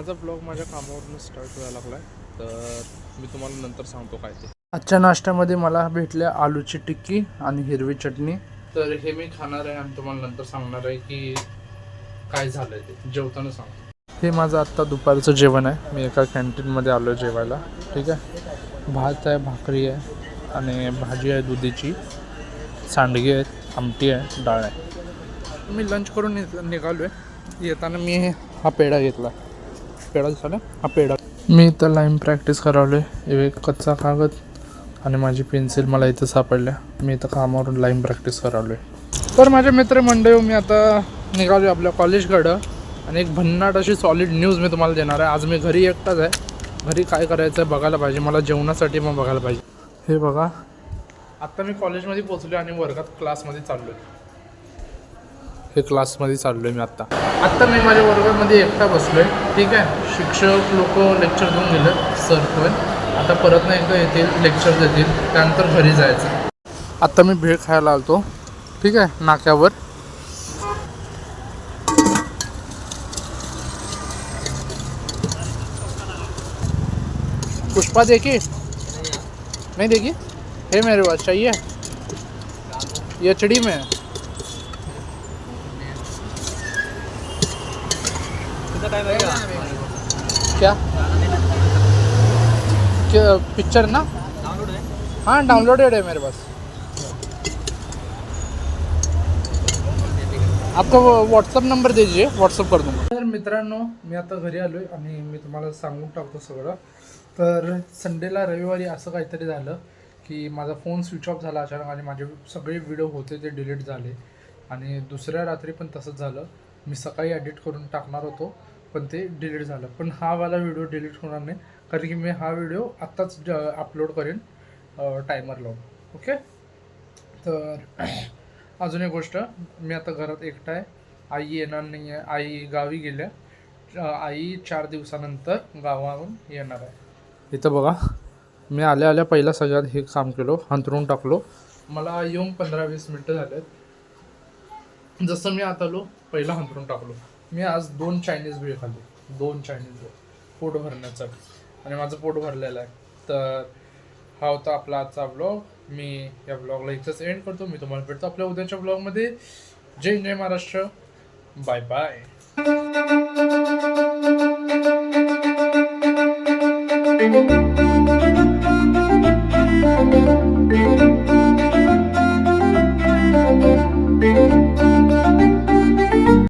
माझा ब्लॉग माझ्या कामावरून स्टार्ट व्हायला लागला आहे तर मी तुम्हाला नंतर सांगतो काय ते. आजच्या नाश्त्यामध्ये मला भेटल्या आलूची टिक्की आणि हिरवी चटणी. तर हे मी खाणार आहे आणि तुम्हाला नंतर सांगणार आहे की काय झालं आहे ते. जेवताना सांगतो. हे माझं आत्ता दुपारचं जेवण आहे. मी एका कॅन्टीनमध्ये आलो आहे जेवायला. ठीक आहे? भात आहे भाकरी आहे आणि भाजी आहे दुधीची. सांडगी आहेत आमटी आहे डाळ आहे. मी लंच करून निघालो आहे येताना मी हा पेढा घेतला. पेडा झाला. हा पेडा मी इथं लाईन प्रॅक्टिस करावलो आहे एक कच्चा कागद आणि माझी पेन्सिल मला इथं सापडल्या. मी इथं कामावरून लाईन प्रॅक्टिस करावलो आहे तर माझे मित्र मंडळी मी आता निघालो आहे आपल्या कॉलेजकडं आणि एक भन्नाट अशी सॉलिड न्यूज मी तुम्हाला देणार आहे. आज मी घरी एकटाच आहे. घरी काय करायचं आहे बघायला पाहिजे. मला जेवणासाठी मग बघायला पाहिजे. हे बघा. आत्ता मी कॉलेजमध्ये पोचलो आणि वर्गात क्लासमध्ये चाललो आहे हे क्लासमध्ये चाललो आहे मी आत्ता. आत्ता मी माझ्या वर्गामध्ये एकटा बसलो आहे ठीक आहे? शिक्षक लोक लेक्चर देऊन गेले सर पण आता परत नाही एकदा येतील लेक्चर देतील. त्यानंतर घरी जायचं. आत्ता मी भेळ खायला आलतो. ठीक आहे? नाक्यावर. पुष्पा देखी नहीं देखी है मेरे पास चाहिए ये एच में. क्या क्या? पिक्चर ना? हाँ डाउनलोडेड है मेरे पास. आपका व्हॉट्सअप नंबर दीजिए व्हॉट्सअप कर दूंगा. तर मित्रांनो मी आता घरी आलो आहे आणि मी तुम्हाला सांगून टाकतो सगळं. तर संडेला रविवारी असं काहीतरी झालं की माझा फोन स्विच ऑफ झाला अचानक आणि माझे सगळे व्हिडिओ होते ते डिलीट झाले. आणि दुसऱ्या रात्री पण तसंच झालं. मी सकाळी एडिट करून टाकणार होतो पण ते डिलीट झालं. पण हा वाला व्हिडिओ डिलीट होणार नाही कारण की मी हा व्हिडिओ आत्ताच अपलोड करेन टायमर लावून ओके तर अजून एक गोष्ट मी आता घरात एकटा आहे. आई येणार नाही आहे आई गावी गेल्या. आई चार दिवसानंतर गावाहून येणार आहे. इथं बघा. मी आल्या आल्या पहिला सगळ्यात हे काम केलो अंतरून टाकलो. मला येऊन पंधरा वीस मिनटं झालेत. जसं मी आता आलो पहिला हंतरून टाकलो. मी आज दोन चायनीज भेळ खाल्ली. दोन चायनीज भेळ पोट भरण्यासाठी आणि माझं पोट भरलेलं आहे. तर हा होता आपला आजचा ब्लॉग मी या ब्लॉगला इथंच एंड करतो. मी तुम्हाला भेटतो आपल्या उद्याच्या ब्लॉगमध्ये जय जय महाराष्ट्र. Bye bye